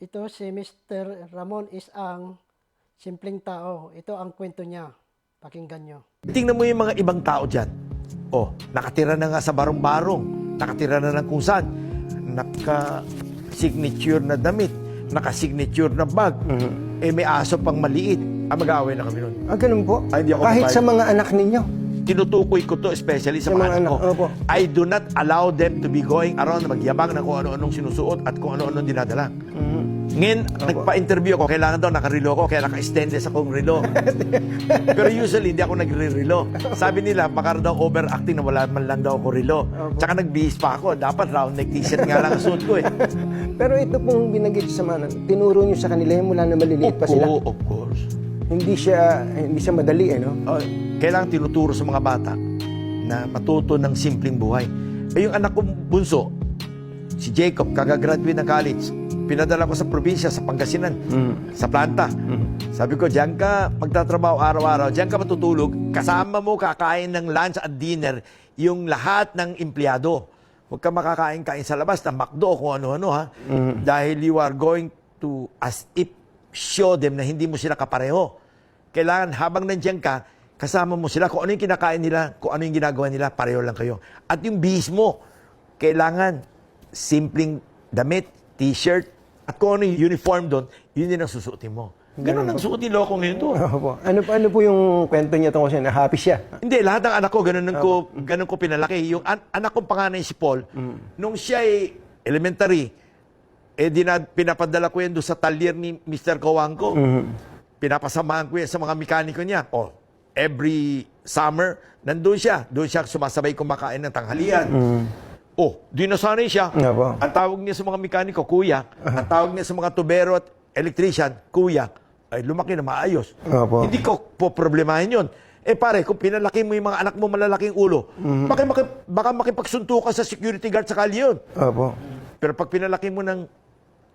Ito si Mr. Ramon is ang simpleng tao. Ito ang kwento niya. Pakinggan nyo. Tingnan mo yung mga ibang tao dyan. Oh, nakatira na nga sa barong-barong. Nakatira na ng kung saan. Naka-signature na damit. Naka-signature na bag. Eh, may aso pang maliit. Ah, mag-aaway na kami nun. Ah, ganun po? Ay, hindi ako Kahit papayag. sa mga anak ninyo. Tinutukoy ko to especially sa Sa mga mga anak ko. anak, opo. I do not allow them to be going around na magyabang ng kung ano-anong sinusuot at kung ano-anong dinadala. Ngayon, nagpa-interview ako, kailangan daw nakarelo ko, kaya naka-stainless akong relo. Pero usually, hindi ako nagre-relo. Sabi nila, baka daw overacting na wala man lang daw ako relo. Tsaka nagbihis pa ako, dapat round neck t-shirt nga lang ang suot ko eh. Pero ito pong binanggit sa mga, tinuro nyo sa kanila yan mula na maliliit pa sila. Oo, of course. Hindi siya, hindi siya madali, eh, no? Oh, kailangan tinuturo sa mga bata na matuto ng simpleng buhay. Eh, yung anak kong bunso, si Jacob, kagagraduate ng college, pinadala ko sa probinsya, sa Pangasinan, sa planta. Sabi ko, diyan ka magtatrabaho araw-araw, diyan ka matutulog, kasama mo kakain ng lunch at dinner yung lahat ng empleyado. Huwag ka makakain-kain sa labas ng McDo kung ano-ano ha. Dahil you are going to, as if, show them na hindi mo sila kapareho. Kailangan habang nandiyan ka, kasama mo sila. Kung ano yung kinakain nila, kung ano yung ginagawa nila, pareho lang kayo. At yung bihis mo, kailangan simpleng damit, t-shirt, at kung ano yung uniform doon, yun din ang susuotin mo. Ganun ang suot ni Loco ngayon doon. Opo. Ano, pa- ano po yung kwento niya tungkol siya na happy siya? Hindi, lahat ng anak ko, ganun, ang ko, ganun ko pinalaki. Yung an- anak kong panganay si Paul, nung siya ay elementary, eh di na, pinapadala ko yan doon sa talyer ni Mr. Kawangko. Pinapasamahan ko yan sa mga mekaniko niya. O, every summer, nandun siya. Doon siya sumasabay kumakain ng tanghalian. Oh, di nasanay siya. Nga po. Ang tawag niya sa mga mekaniko, kuya. Ang tawag niya sa mga tubero at electrician, kuya. Ay, lumaki na maayos. Opo. Hindi ko po problemahin yun. Eh pare, kung pinalaki mo yung mga anak mo malalaking ulo, baka, maki, baka makipagsunto ka sa security guard sa kalye yun. Opo. Pero pag pinalaki mo ng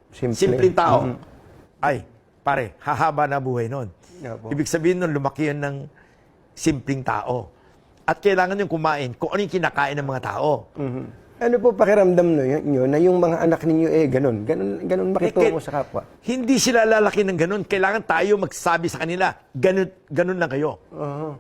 Simple. simpleng tao, ay, pare, hahaba na buhay nun. Opo. Ibig sabihin nun, lumaki yun ng simpleng tao. At kailangan yung kumain kung ano yung kinakain ng mga tao. Ano po pakiramdam nyo na yung mga anak ninyo eh ganun? Ganun, ganun makitungo Eh, sa kapwa? Hindi sila lalaki ng ganun. Kailangan tayo magsabi sa kanila, ganun, ganun lang kayo. Oo.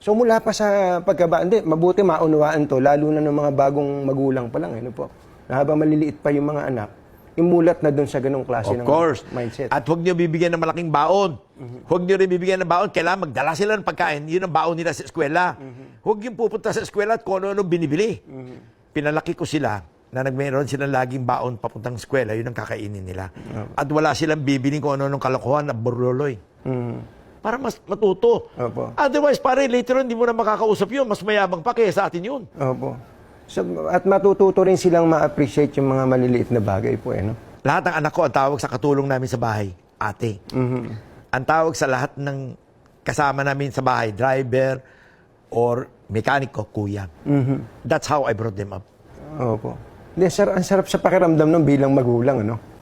So mula pa sa pagkaba, hindi, mabuti maunawaan to, lalo na ng mga bagong magulang pa lang, ano po. Na habang maliliit pa yung mga anak, imulat na doon sa ganong klase Of ng course. mindset. At huwag niyo bibigyan ng malaking baon. Huwag niyo rin bibigyan ng baon. Kailangan magdala sila ng pagkain. Yun ang baon nila sa eskwela. Huwag yung pupunta sa eskwela at kung ano-ano binibili. Pinalaki ko sila na nagmeron silang laging baon papuntang eskwela, yun ang kakainin nila. At wala silang bibiling kung ano-anong kalokohan na burloloy. Mhm. Para mas matuto. Opo. Otherwise, pare, later on, hindi mo na makakausap yun. Mas mayabang pa kaya sa atin yun. Opo. So, at matututo rin silang ma-appreciate yung mga maliliit na bagay po, eh, no? Lahat ng anak ko, ang tawag sa katulong namin sa bahay, ate. Ang tawag sa lahat ng kasama namin sa bahay, driver or mekaniko, kuya. That's how I brought them up. Opo. Hindi, sir, ang sarap sa pakiramdam nun bilang magulang, ano?